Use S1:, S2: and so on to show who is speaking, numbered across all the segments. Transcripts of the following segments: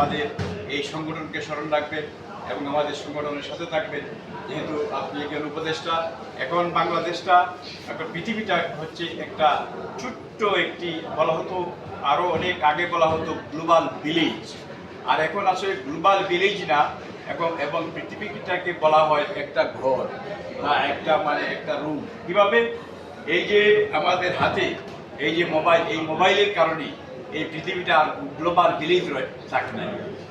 S1: আমাদের এই সংগঠনকে স্মরণ রাখবেন এবং আমাদের সংগঠনের সাথে থাকবেন যেহেতু আপনি একজন উপদেষ্টা, এখন বাংলাদেশটা, এখন পৃথিবীটা হচ্ছে একটা ছোট্ট একটি বলা হতো আরও অনেক আগে বলা হতো গ্লোবাল ভিলেজ আর এখন আসলে গ্লোবাল ভিলেজ না এবং এবং পৃথিবীটাকে বলা হয় একটা ঘর বা একটা মানে একটা রুম কীভাবে? এই যে আমাদের হাতে, এই যে মোবাইল এই মোবাইলের কারণে এই পৃথিবীটা গ্লোবাল ভিলেজ থাকে না।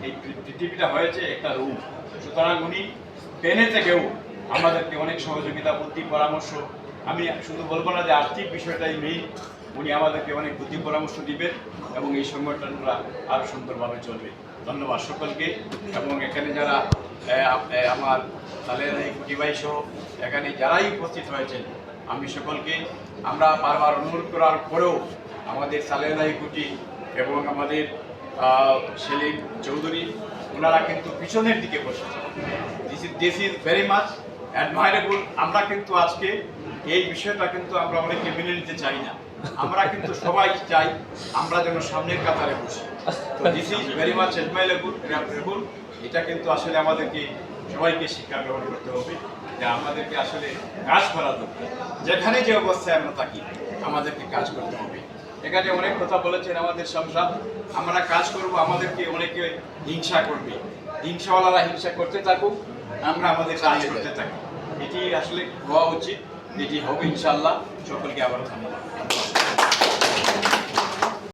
S1: এই পৃথিবীটা হয়েছে একটা রুম সুতরাং উনি পেনে থেকেও আমাদেরকে অনেক সহযোগিতা, বুদ্ধি, পরামর্শ, আমি শুধু বলব না যে আর্থিক বিষয়টাই মেইন উনি আমাদেরকে অনেক বুদ্ধি, পরামর্শ দিবেন এবং এই সংগঠনটা আরও সুন্দরভাবে চলবে। ধন্যবাদ সকলকে এবং এখানে যারা আমার তালের কুটিবাই সহ এখানে যারাই উপস্থিত হয়েছেন, আমি সকলকে আমরা বারবার অনুরোধ করার পরেও আমাদের সালেদাই কুটি এবং আমাদের সেলিম চৌধুরী ওনারা কিন্তু পিছনের দিকে বসেছেন this is this is very much admirable আমরা কিন্তু আজকে এই বিষয়টা কিন্তু আমরা অনেকে মেনে নিতে চাই না। আমরা কিন্তু সবাই চাই আমরা যেন সামনের কাতারে বসি। তো this is very much admirable admirable এটা কিন্তু আসলে আমাদেরকে, সবাইকে শিক্ষা গ্রহণ করতে হবে যে আমাদেরকে আসলে কাজ করা দরকার। যেখানে যে অবস্থায় আমরা থাকি, আমাদেরকে কাজ করতে হবে। এখানে অনেক কথা বলেছেন আমাদের সংসার আমরা কাজ করব আমাদেরকে অনেকে হিংসা করবে। হিংসাওয়ালারা হিংসা করতে থাকুক আমরা আমাদের কাজ করতে থাকি। এটি আসলে হওয়া উচিত এটি হবে ইনশাল্লাহ সকলকে আবার ধন্যবাদ।